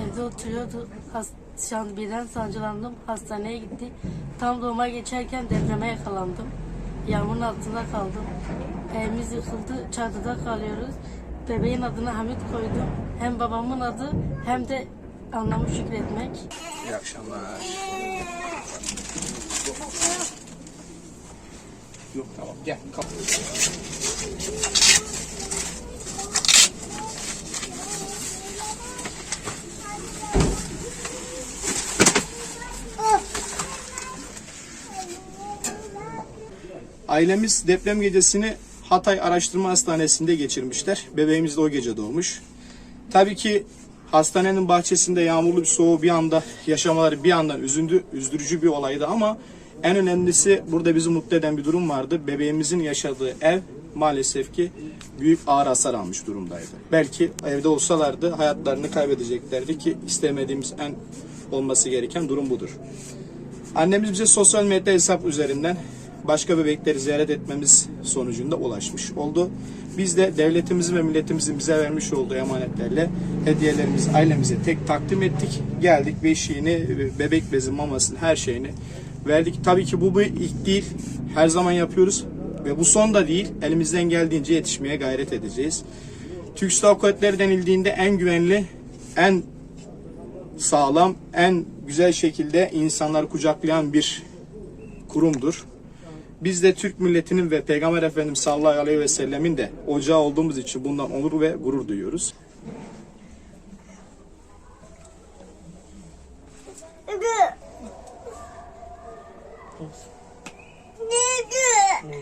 Evde oturuyordu. Has, şan- birden sancılandım. Hastaneye gitti. Tam doğuma geçerken depreme yakalandım. Yağmurun altında kaldım. Evimiz yıkıldı. Çadırda kalıyoruz. Bebeğin adını Hamit koydum. Hem babamın adı hem de anlamı şükretmek. İyi akşamlar. Yok tamam gel. Kalk. Ailemiz deprem gecesini Hatay Araştırma Hastanesi'nde geçirmişler. Bebeğimiz de o gece doğmuş. Tabii ki hastanenin bahçesinde yağmurlu bir soğuğu bir anda yaşamaları bir yandan üzündü, üzdürücü bir olaydı ama en önemlisi burada bizi mutlu eden bir durum vardı. Bebeğimizin yaşadığı ev maalesef ki büyük ağır hasar almış durumdaydı. Belki evde olsalardı hayatlarını kaybedeceklerdi ki istemediğimiz en olması gereken durum budur. Annemiz bize sosyal medya hesap üzerinden başka bebekleri ziyaret etmemiz sonucunda ulaşmış oldu. Biz de devletimizin ve milletimizin bize vermiş olduğu emanetlerle hediyelerimizi ailemize tek takdim ettik. Geldik beşiğini, bebek bezi, mamasını, her şeyini verdik. Tabii ki bu bir ilk değil. Her zaman yapıyoruz. Ve bu son da değil. Elimizden geldiğince yetişmeye gayret edeceğiz. Türk Silahlı Kuvvetleri denildiğinde en güvenli, en sağlam, en güzel şekilde insanları kucaklayan bir kurumdur. Biz de Türk milletinin ve Peygamber Efendimiz sallallahu aleyhi ve sellemin de ocağı olduğumuz için bundan onur ve gurur duyuyoruz. Ne?